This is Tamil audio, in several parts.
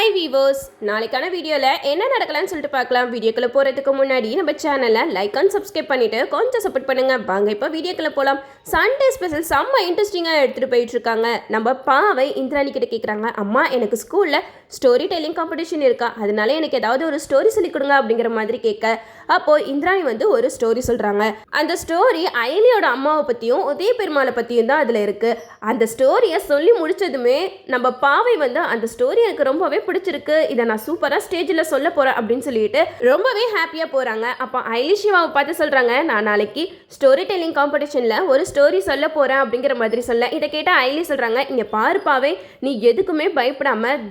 ஹாய் வீவர்ஸ் நாளைக்கான வீடியோவில் என்ன நடக்கலாம்னு சொல்லிட்டு பார்க்கலாம். வீடியோக்குள்ளே போகிறதுக்கு முன்னாடி நம்ம சேனலை லைக் அண்ட் சப்ஸ்கிரைப் பண்ணிவிட்டு கொஞ்சம் சப்போர்ட் பண்ணுங்க. வாங்க இப்போ வீடியோக்குள்ளே போகலாம் சண்டே ஸ்பெஷல் செம்ம இன்ட்ரெஸ்டிங்காக எடுத்துகிட்டு போயிட்டுருக்காங்க நம்ம பாவை இந்திராணி கிட்ட கேட்குறாங்க அம்மா எனக்கு ஸ்கூலில் ஸ்டோரி டெல்லிங் காம்படிஷன் இருக்கா? அதனால எனக்கு ஏதாவது ஒரு ஸ்டோரி சொல்லி கொடுங்க அப்படிங்கிற மாதிரி கேட்க அப்போது இந்திராணி வந்து ஒரு ஸ்டோரி சொல்கிறாங்க அந்த ஸ்டோரி அயலியோட அம்மாவை பற்றியும் உதய பெருமாளை பற்றியும் தான் அதில் இருக்குது அந்த ஸ்டோரியை சொல்லி முடிச்சதுமே நம்ம பாவை வந்து அந்த ஸ்டோரி எனக்கு ரொம்பவே பிடிச்சிருக்கு. இதை நான் சூப்பராக ஸ்டேஜில் சொல்ல போகிறேன் அப்படின்னு சொல்லிட்டு ரொம்பவே ஹாப்பியாக போகிறாங்க அப்போ ஐலி சிவாவை பார்த்து சொல்கிறாங்க நான் நாளைக்கு ஸ்டோரி டெல்லிங் காம்படிஷனில் ஒரு ஸ்டோரி சொல்ல போகிறேன் அப்படிங்கிற மாதிரி சொல்ல இதை கேட்டால் ஐலி சொல்கிறாங்க இங்கே பாருப்பாவே நீ எதுக்குமே பயப்படாமல்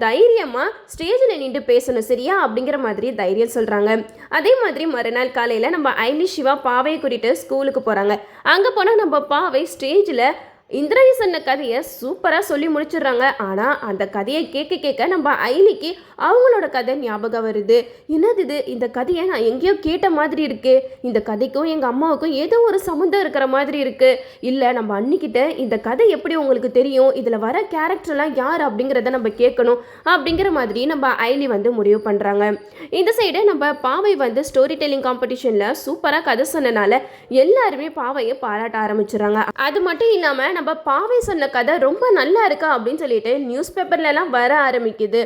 தைரியமாக ஸ்டேஜில் நின்று பேசணும் சரியா? அப்படிங்கிற மாதிரி தைரியம் சொல்கிறாங்க அதே மாதிரி மறுநாள் காலையில் நம்ம ஐலி சிவா பாவையை கூட்டிட்டு ஸ்கூலுக்கு போகிறாங்க அங்கே போனால் நம்ம பாவை ஸ்டேஜில் இந்திராணி சொன்ன கதையை சூப்பராக சொல்லி முடிச்சிடுறாங்க. ஆனால் அந்த கதையை கேட்க கேட்க நம்ம ஐலிக்கு அவங்களோட கதை ஞாபகம் வருது. என்னது இது? இந்த கதையை நான் எங்கேயோ கேட்ட மாதிரி இருக்கு. இந்த கதைக்கும் எங்கள் அம்மாவுக்கும் ஏதோ ஒரு சம்மந்தம் இருக்கிற மாதிரி இருக்கு. இல்லை நம்ம அன்னிக்கிட்ட இந்த கதை எப்படி உங்களுக்கு தெரியும்? இதில் வர கேரக்டர்லாம் யார் அப்படிங்கிறத நம்ம கேட்கணும் அப்படிங்கிற மாதிரி நம்ம ஐலி வந்து முடிவு பண்ணுறாங்க இந்த சைடு நம்ம பாவை வந்து ஸ்டோரி டெல்லிங் காம்படிஷனில் சூப்பராக கதை சொன்னனால எல்லாருமே பாவையை பாராட்ட ஆரம்பிச்சிடுறாங்க. அது மட்டும் இல்லாமல் நம்ம பாவை சொன்ன கதை ரொம்ப நல்லா இருக்கா அப்படின்னு சொல்லிட்டு நியூஸ் பேப்பர்லலாம் வர ஆரம்பிக்குது.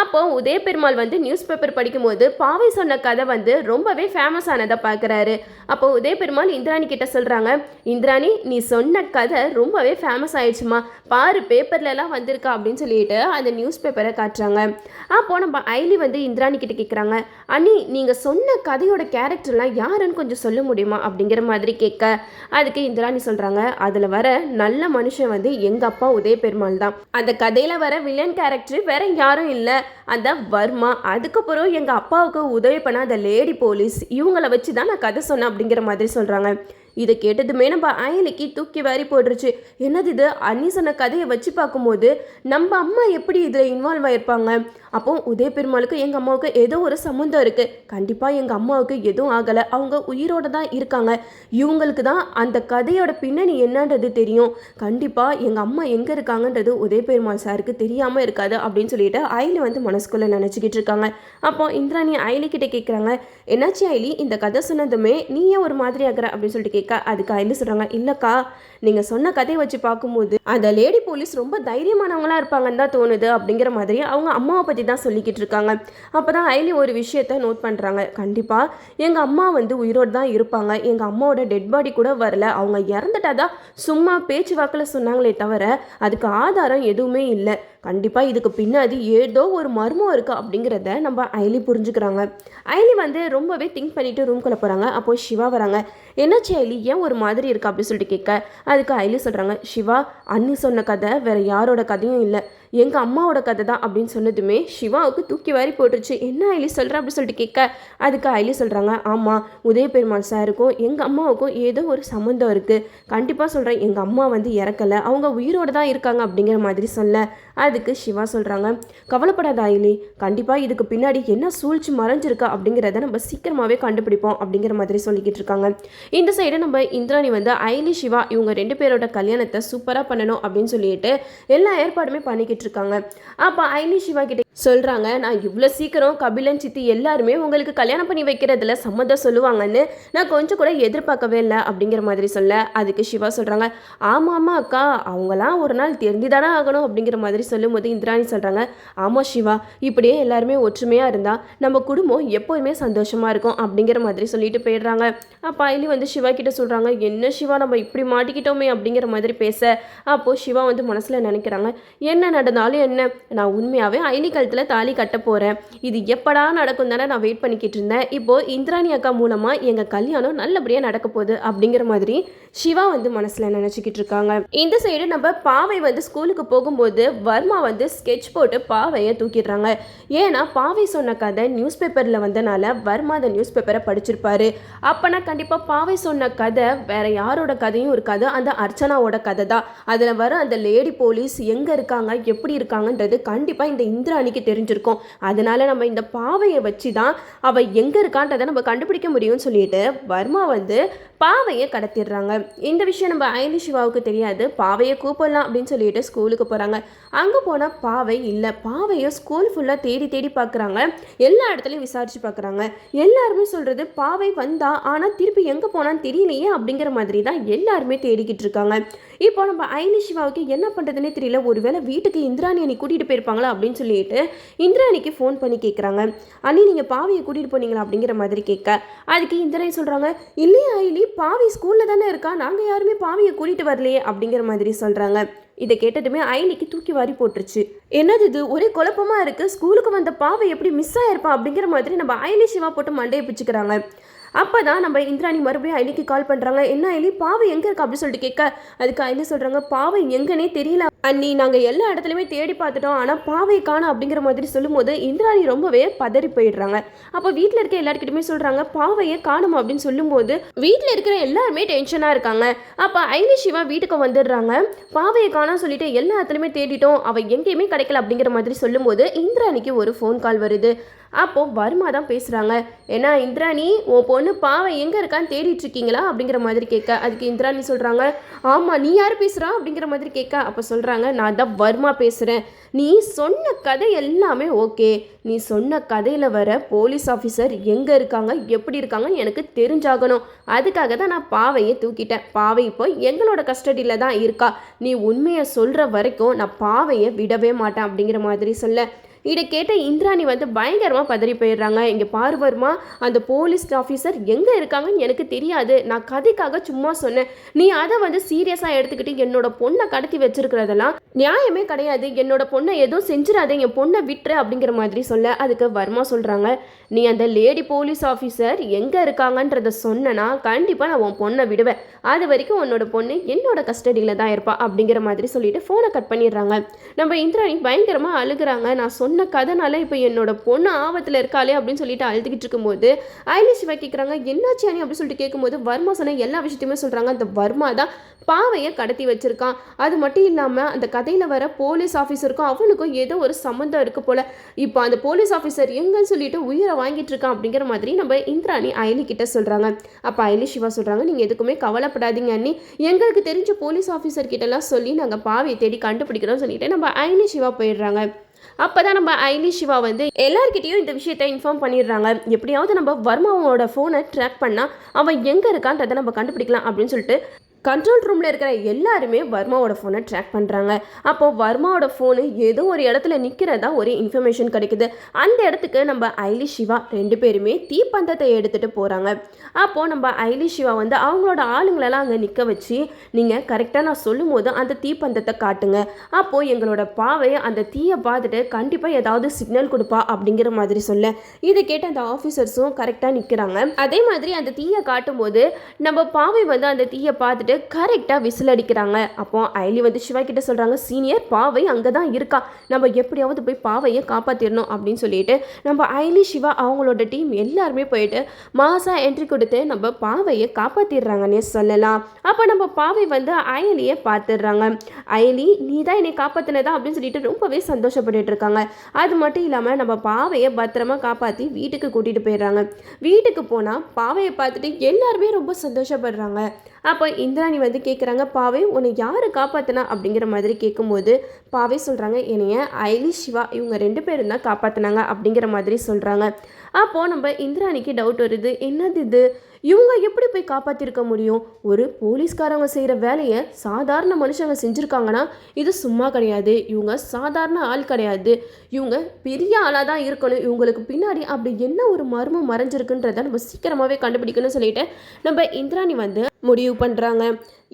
அப்போ உதய பெருமாள் வந்து நியூஸ் பேப்பர் படிக்கும்போது பாவை சொன்ன கதை வந்து ரொம்பவே ஃபேமஸ் ஆனதை பார்க்குறாரு. அப்போ உதய பெருமாள் இந்திராணி கிட்ட சொல்கிறாங்க இந்திராணி நீ சொன்ன கதை ரொம்பவே ஃபேமஸ் ஆயிடுச்சுமா. பாரு பேப்பர்லலாம் வந்திருக்கா அப்படின்னு சொல்லிட்டு அந்த நியூஸ் பேப்பரை காட்டுறாங்க. அப்போ நம்ம ஐலி வந்து இந்திராணி கிட்ட கேட்குறாங்க அண்ணி நீங்கள் சொன்ன கதையோட கேரக்டர்லாம் யாருன்னு கொஞ்சம் சொல்ல முடியுமா? அப்படிங்கிற மாதிரி கேட்க அதுக்கு இந்திராணி சொல்கிறாங்க அதில் வர நல்ல மனுஷன் வந்து எங்கள் அப்பா உதய பெருமாள் தான். அந்த கதையில் வர வில்லன் கேரக்டர் வேற யாரும் இல்லை. அந்த வர்மா அதுக்கப்புறம் எங்கள் அப்பாவுக்கு உதவி பண்ண அந்த லேடி போலீஸ் இவங்கள வச்சு தான் நான் கதை சொன்னேன் அப்படிங்கிற மாதிரி சொல்கிறாங்க இதை கேட்டதுமே நம்ம அயலிக்கு தூக்கி வாரி போட்டுருச்சு. என்னது இது? அண்ணி சொன்ன கதையை வச்சு பார்க்கும்போது நம்ம அம்மா எப்படி இதில் இன்வால்வ் ஆயிருப்பாங்க? அப்போ உதய பெருமாளுக்கு எங்கள் அம்மாவுக்கு ஏதோ ஒரு சம்மந்தம் இருக்குது கண்டிப்பாக எங்கள் அம்மாவுக்கு எதுவும் ஆகலை. அவங்க உயிரோடு தான் இருக்காங்க. இவங்களுக்கு தான் அந்த கதையோட பின்னணி என்னன்றது தெரியும். கண்டிப்பாக எங்கள் அம்மா எங்கே இருக்காங்கன்றது உதய பெருமாள் சாருக்கு தெரியாமல் இருக்காது அப்படின்னு சொல்லிட்டு அயலி வந்து மனசுக்குள்ளே நினச்சிக்கிட்டு இருக்காங்க. அப்போ இந்திராணி அயலி கேட்குறாங்க என்னாச்சு அயலி? இந்த கதை சொன்னதுமே நீ ஏன் ஒரு மாதிரி ஆகிற அப்படின்னு சொல்லிட்டு கேட்க அதுக்கு என்ன சொல்கிறாங்க இல்லைக்கா நீங்கள் சொன்ன கதையை வச்சு பார்க்கும்போது அந்த லேடி போலீஸ் ரொம்ப தைரியமானவங்களா இருப்பாங்கன்னு தான் தோணுது அப்படிங்கிற மாதிரி அவங்க அம்மாவை பற்றி தான் சொல்லிக்கிட்டு இருக்காங்க. அப்போ தான் அயலி ஒரு விஷயத்த நோட் பண்ணுறாங்க கண்டிப்பாக எங்கள் அம்மா வந்து உயிரோடு தான் இருப்பாங்க. எங்கள் அம்மாவோட டெட் பாடி கூட வரல. அவங்க இறந்துட்டாதான் சும்மா பேச்சு வாக்கில் சொன்னாங்களே தவிர அதுக்கு ஆதாரம் எதுவுமே இல்லை. கண்டிப்பாக இதுக்கு பின்னாடி ஏதோ ஒரு மர்மம் இருக்குது அப்படிங்கிறத நம்ம அயலி புரிஞ்சுக்கிறாங்க. அயலி வந்து ரொம்பவே திங்க் பண்ணிட்டு ரூம்குள்ளே போகிறாங்க அப்போ சிவா வராங்க. என்னாச்சு நீ ஏன் ஒரு மாதிரி இருக்க அப்படின்னு சொல்லிட்டு கேட்க? அதுக்கு ஐலி சொல்கிறாங்க சிவா அன்னி சொன்ன கதை வேற யாரோட கதையும் இல்லை. எங்கள் அம்மாவோட கதை தான் அப்படின்னு சொன்னதுமே சிவாவுக்கு தூக்கி வாரி போட்டுருச்சு. என்ன ஐலி சொல்கிற அப்படின்னு சொல்லிட்டு கேட்க? அதுக்கு ஐலி சொல்கிறாங்க ஆமாம் உதய பெருமாள் சாருக்கும் எங்கள் அம்மாவுக்கும் ஏதோ ஒரு சம்மந்தம் இருக்குது கண்டிப்பாக சொல்கிறேன் எங்கள் அம்மா வந்து இறக்கலை. அவங்க உயிரோடு தான் இருக்காங்க அப்படிங்கிற மாதிரி சொல்ல. அதுக்கு சிவா சொல்கிறாங்க கவலைப்படாத ஐலி கண்டிப்பாக இதுக்கு பின்னாடி என்ன சூழ்ச்சி மறைஞ்சிருக்கா அப்படிங்கிறத நம்ம சீக்கிரமாகவே கண்டுபிடிப்போம் அப்படிங்கிற மாதிரி சொல்லிக்கிட்டு இருக்காங்க. இந்த சைடு நம்ம இந்திராணி வந்து ஐலி சிவா இவங்க ரெண்டு பேரோட கல்யாணத்தை சூப்பராக பண்ணணும் அப்படின்னு சொல்லிட்டு எல்லா ஏற்பாடுமே பண்ணிக்கிட்டு இருக்காங்க. அப்போ ஐனி சிவா கிட்ட சொல்கிறாங்க நான் இவ்வளோ சீக்கிரம் கபிலன் சித்தி எல்லாருமே உங்களுக்கு கல்யாணம் பண்ணி வைக்கிறதுல சம்மதம் சொல்லுவாங்கன்னு நான் கொஞ்சம் கூட எதிர்பார்க்கவே இல்லை அப்படிங்கிற மாதிரி சொல்ல அதுக்கு சிவா சொல்கிறாங்க ஆமாம் ஆமாம் அக்கா அவங்களாம் ஒரு நாள் தெரிஞ்சுதானே ஆகணும் அப்படிங்கிற மாதிரி சொல்லும்போது இந்திராணி சொல்கிறாங்க ஆமாம் சிவா இப்படியே எல்லாருமே ஒற்றுமையாக இருந்தால் நம்ம குடும்பம் எப்போதுமே சந்தோஷமாக இருக்கும் அப்படிங்கிற மாதிரி சொல்லிட்டு போயிடுறாங்க. அப்போ ஐலி வந்து சிவா கிட்ட சொல்கிறாங்க என்ன சிவா நம்ம இப்படி மாட்டிக்கிட்டோமே அப்படிங்கிற மாதிரி பேச அப்போது சிவா வந்து மனசில் நினைக்கிறாங்க. என்ன நடந்தாலும் என்ன? நான் உண்மையாகவே ஐலி கழுத்தில் தாலி கட்ட போகிறேன் இது எப்படா நடக்கும் தானே நான் வெயிட் பண்ணிக்கிட்டு இருந்தேன். இப்போது இந்திராணி அக்கா மூலமாக எங்கள் கல்யாணம் நல்லபடியாக நடக்க போகுது அப்படிங்கிற மாதிரி சிவா வந்து மனசில் நினச்சிக்கிட்டு இருக்காங்க. இந்த சைடு நம்ம பாவை வந்து ஸ்கூலுக்கு போகும்போது வர்மா வந்து ஸ்கெட்ச் போட்டு பாவையை தூக்கிடுறாங்க. ஏன்னா பாவை சொன்ன கதை நியூஸ் பேப்பரில் வந்தனால வர்மா அந்த நியூஸ் பேப்பரை படிச்சிருப்பாரு. அப்போனா கண்டிப்பாக பாவை சொன்ன கதை வேற யாரோட கதையும் இருக்காது. அந்த அர்ச்சனாவோட கதை தான் அதில் வர அந்த லேடி போலீஸ் எங்கே இருக்காங்க எப்படி இருக்காங்கன்றது கண்டிப்பாக இந்த இந்திராணிக்கு தெரிஞ்சிருக்கும். அதனால நம்ம இந்த பாவையை வச்சு தான் அவள் எங்கே இருக்கான்றதை நம்ம கண்டுபிடிக்க முடியும்னு சொல்லிட்டு வர்மா வந்து பாவையை கடத்திடுறாங்க. இந்த விஷயம் நம்ம அயனி சிவாவுக்கு தெரியாது. பாவையை கூப்பிடலாம் அப்படின்னு சொல்லிட்டு ஸ்கூலுக்கு போகிறாங்க அங்கே போனால் பாவை இல்லை. பாவையை ஸ்கூல் ஃபுல்லாக தேடி தேடி பார்க்குறாங்க எல்லா இடத்துலையும் விசாரித்து பார்க்குறாங்க எல்லாருமே சொல்கிறது பாவை வந்தா ஆனால் திருப்பி எங்கே போனான்னு தெரியலையே அப்படிங்கிற மாதிரி தான் எல்லாருமே தேடிக்கிட்டு இருக்காங்க. இப்போ நம்ம ஐனி சிவாவுக்கு என்ன பண்ணுறதுனே தெரியல. ஒருவேளை வீட்டுக்கு இந்திராணி அணி கூட்டிகிட்டு போயிருப்பாங்களா அப்படின்னு சொல்லிட்டு இந்திராணிக்கு ஃபோன் பண்ணி கேட்குறாங்க அண்ணி நீங்கள் பாவையை கூட்டிகிட்டு போனீங்களா அப்படிங்கிற மாதிரி கேட்க. அதுக்கு இந்திராணி சொல்கிறாங்க இல்லையா ஐலி பாவி ஸ்கூலில் தானே இருக்கா? நாங்கள் யாருமே பாவியை கூட்டிகிட்டு வரலையே அப்படிங்கிற மாதிரி சொல்கிறாங்க இதை கேட்டதுமே ஐலிக்கு தூக்கி வாரி போட்டுருச்சு. என்னது இது? ஒரே குழப்பமாக இருக்குது ஸ்கூலுக்கு வந்த பாவை எப்படி மிஸ் ஆயிருப்பா அப்படிங்கிற மாதிரி நம்ம ஐலி சிவா போட்டு மண்டையை பிச்சுக்கிறாங்க. அப்போ தான் நம்ம இந்திராணி மறுபடியும் ஐலிக்கு கால் பண்ணுறாங்க என்ன ஐலி? பாவை எங்கே இருக்கா? அப்படின்னு சொல்லிட்டு கேட்க. அதுக்கு ஐலி சொல்கிறாங்க பாவை எங்கன்னே தெரியல. அண்ணி நாங்கள் எல்லா இடத்துலையுமே தேடி பார்த்துட்டோம். ஆனால் பாவை காணும் அப்படிங்கிற மாதிரி சொல்லும்போது இந்திராணி ரொம்பவே பதறி போயிடுறாங்க. அப்போ வீட்டில் இருக்க எல்லாருக்கிட்டுமே சொல்கிறாங்க பாவையை காணும் அப்படின்னு சொல்லும்போது வீட்டில் இருக்கிற எல்லாருமே டென்ஷனாக இருக்காங்க. அப்போ ஐலி சிவா வீட்டுக்கு வந்துடுறாங்க. பாவையை காணோம் சொல்லிட்டு எல்லா இடத்துலையுமே தேடிட்டோம். அவள் எங்கேயுமே கிடைக்கல அப்படிங்கிற மாதிரி சொல்லும்போது இந்திராணிக்கு ஒரு ஃபோன் கால் வருது. அப்போது வர்மா தான் பேசுகிறாங்க ஏன்னா இந்திராணி உன் பொண்ணு பாவை எங்கே இருக்கான்னு தேடிட்டு இருக்கீங்களா? அப்படிங்கிற மாதிரி கேட்க. அதுக்கு இந்திராணி சொல்கிறாங்க ஆமாம் நீ யார் பேசுகிறா அப்படிங்கிற மாதிரி கேட்க. அப்போ சொல்கிறாங்க நான் தான் வர்மா பேசுகிறேன் நீ சொன்ன கதை எல்லாமே ஓகே. நீ சொன்ன கதையில் வர போலீஸ் ஆஃபீஸர் எங்கே இருக்காங்க எப்படி இருக்காங்கன்னு எனக்கு தெரிஞ்சாகணும். அதுக்காக தான் நான் பாவையை தூக்கிட்டேன். பாவை இப்போ எங்களோட கஸ்டடியில் தான் இருக்கா. நீ உண்மையை சொல்கிற வரைக்கும் நான் பாவையை விடவே மாட்டேன். அப்படிங்கிற மாதிரி சொல்ல. இதை கேட்ட இந்திராணி வந்து பயங்கரமாக பதறி போயிடுறாங்க. இங்கே பார்வர்மா அந்த போலீஸ் ஆஃபீஸர் எங்கே இருக்காங்கன்னு எனக்கு தெரியாது. நான் கதைக்காக சும்மா சொன்னேன். நீ அதை வந்து சீரியஸாக எடுத்துக்கிட்டு என்னோட பொண்ணை கடத்தி வச்சிருக்கிறதெல்லாம் நியாயமே கிடையாது. என்னோட பொண்ணை எதுவும் செஞ்சிடாத என் பொண்ணை விட்டுரு அப்படிங்கிற மாதிரி சொல்ல அதுக்கு வர்மா சொல்கிறாங்க நீ அந்த லேடி போலீஸ் ஆஃபீஸர் எங்கே இருக்காங்கன்றத சொன்னனா கண்டிப்பாக நான் உன் பொண்ணை விடுவேன். அது வரைக்கும் உன்னோட பொண்ணு என்னோட கஸ்டடியில் தான் இருப்பா அப்படிங்கிற மாதிரி சொல்லிட்டு ஃபோனை கட் பண்ணிடுறாங்க. நம்ம இந்திராணி பயங்கரமாக அழுகுறாங்க. நான் சொன்ன கதைனால இப்போ என்னோட பொண்ணு ஆபத்தில் இருக்காளே அப்படின்னு சொல்லிட்டு அழுதுகிட்டு இருக்கும்போது ஐலி சிவா கேட்குறாங்க என்னாச்சு அணி அப்படின்னு சொல்லிட்டு கேட்கும்போது வர்மா சொன்ன எல்லா விஷயத்தையுமே சொல்கிறாங்க அந்த வர்மா தான் பாவையை கடத்தி வச்சிருக்கான். அது மட்டும் இல்லாமல் அந்த கதையில் வர போலீஸ் ஆஃபீஸருக்கும் அவனுக்கும் ஏதோ ஒரு சம்மந்தம் இருக்கு போல. இப்போ அந்த போலீஸ் ஆஃபீஸர் எங்கன்னு சொல்லிட்டு உயிரை வாங்கிட்டு இருக்கான் அப்படிங்கிற மாதிரி நம்ம இந்திராணி அயலி கிட்ட சொல்கிறாங்க அப்போ அயலி சிவா சொல்கிறாங்க நீங்கள் எதுக்குமே கவலைப்படாதீங்க அண்ணி. எங்களுக்கு தெரிஞ்ச போலீஸ் ஆஃபீஸர் கிட்டலாம் சொல்லி நாங்கள் பாவையை தேடி கண்டுபிடிக்கிறோம்னு சொல்லிட்டு நம்ம அயலி சிவா போயிடுறாங்க. அப்போ தான் நம்ம ஐலி சிவா வந்து எல்லார்கிட்டயும் இந்த விஷயத்தை இன்ஃபார்ம் பண்ணிடுறாங்க. எப்படியாவது நம்ம வர்மாவோட ஃபோனை ட்ராக் பண்ணால் அவன் எங்கே இருக்கான்றதை நம்ம கண்டுபிடிக்கலாம் அப்படின்னு சொல்லிட்டு கண்ட்ரோல் ரூமில் இருக்கிற எல்லாருமே வர்மாவோட ஃபோனை ட்ராக் பண்ணுறாங்க அப்போ வர்மாவோட ஃபோனு ஏதோ ஒரு இடத்துல நிற்கிறதா ஒரு இன்ஃபர்மேஷன் கிடைக்குது. அந்த இடத்துக்கு நம்ம ஐலி சிவா ரெண்டு பேருமே தீப்பந்தத்தை எடுத்துகிட்டு போகிறாங்க அப்போது நம்ம ஐலி சிவா வந்து அவங்களோட ஆளுங்களெல்லாம் அங்கே நிற்க வச்சு நீங்கள் கரெக்டாக நான் சொல்லும் போது அந்த தீப்பந்தத்தை காட்டுங்க. அப்போது எங்களோட பாவை அந்த தீயை பார்த்துட்டு கண்டிப்பாக ஏதாவது சிக்னல் கொடுப்பா அப்படிங்கிற மாதிரி சொல்ல. இதை கேட்டு அந்த ஆஃபீஸர்ஸும் கரெக்டாக நிற்கிறாங்க அதே மாதிரி அந்த தீயை காட்டும்போது நம்ம பாவை வந்து அந்த தீயை பார்த்துட்டு கரெக்டாக விசில் அடிக்கிறாங்க. அப்போ ஐலி வந்து சிவா கிட்ட சொல்கிறாங்க சீனியர் பாவை அங்கே தான் இருக்கா. நம்ம எப்படியாவது போய் பாவையை காப்பாற்றிடணும் அப்படின்னு சொல்லிட்டு நம்ம ஐலி சிவா அவங்களோட டீம் எல்லாருமே போயிட்டு மாசா என்ட்ரி கொடுத்து நம்ம பாவையை காப்பாற்றிடுறாங்கன்னே சொல்லலாம். அப்போ நம்ம பாவை வந்து அயலியை பார்த்துடுறாங்க. அயலி நீ தான் என்னை காப்பாற்றினதா அப்படின்னு சொல்லிட்டு ரொம்பவே சந்தோஷப்பட்டுட்டு இருக்காங்க. அது மட்டும் இல்லாமல் நம்ம பாவையை பத்திரமா காப்பாற்றி வீட்டுக்கு கூட்டிகிட்டு போயிடுறாங்க. வீட்டுக்கு போனால் பாவையை பார்த்துட்டு எல்லாருமே ரொம்ப சந்தோஷப்படுறாங்க. அப்போ இந்திராணி வந்து கேட்குறாங்க பாவை உன்னை யார் காப்பாற்றினா அப்படிங்கிற மாதிரி கேட்கும்போது பாவை சொல்கிறாங்க என்னைய ஐலி சிவா இவங்க ரெண்டு பேரும் தான் காப்பாற்றினாங்க அப்படிங்கிற மாதிரி சொல்கிறாங்க அப்போது நம்ம இந்திராணிக்கு டவுட் வருது என்னது இது? இவங்க எப்படி போய் காப்பாற்றிருக்க முடியும்? ஒரு போலீஸ்காரங்க செய்கிற வேலையை சாதாரண மனுஷங்க செஞ்சுருக்காங்கன்னா இது சும்மா கிடையாது. இவங்க சாதாரண ஆள் கிடையாது. இவங்க பெரிய ஆளாக தான் இருக்கணும். இவங்களுக்கு பின்னாடி அப்படி என்ன ஒரு மர்மம் மறைஞ்சிருக்குன்றதை நம்ம சீக்கிரமாகவே கண்டுபிடிக்கணும்னு சொல்லிட்டு நம்ம இந்திராணி வந்து முடிவு பண்ணுறாங்க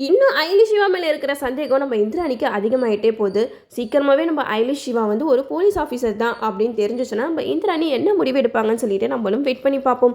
இன்னும் ஐலி சிவா மேலே இருக்கிற சந்தேகம் நம்ம இந்திராணிக்கு அதிகமாகிட்டே போகுது. சீக்கிரமாகவே நம்ம ஐலி சிவா வந்து ஒரு போலீஸ் ஆஃபீஸர் தான் அப்படின்னு தெரிஞ்சிச்சுன்னா நம்ம இந்திராணி என்ன முடிவு எடுப்பாங்கன்னு சொல்லிட்டு நம்மளும் வெயிட் பண்ணி பார்ப்போம்.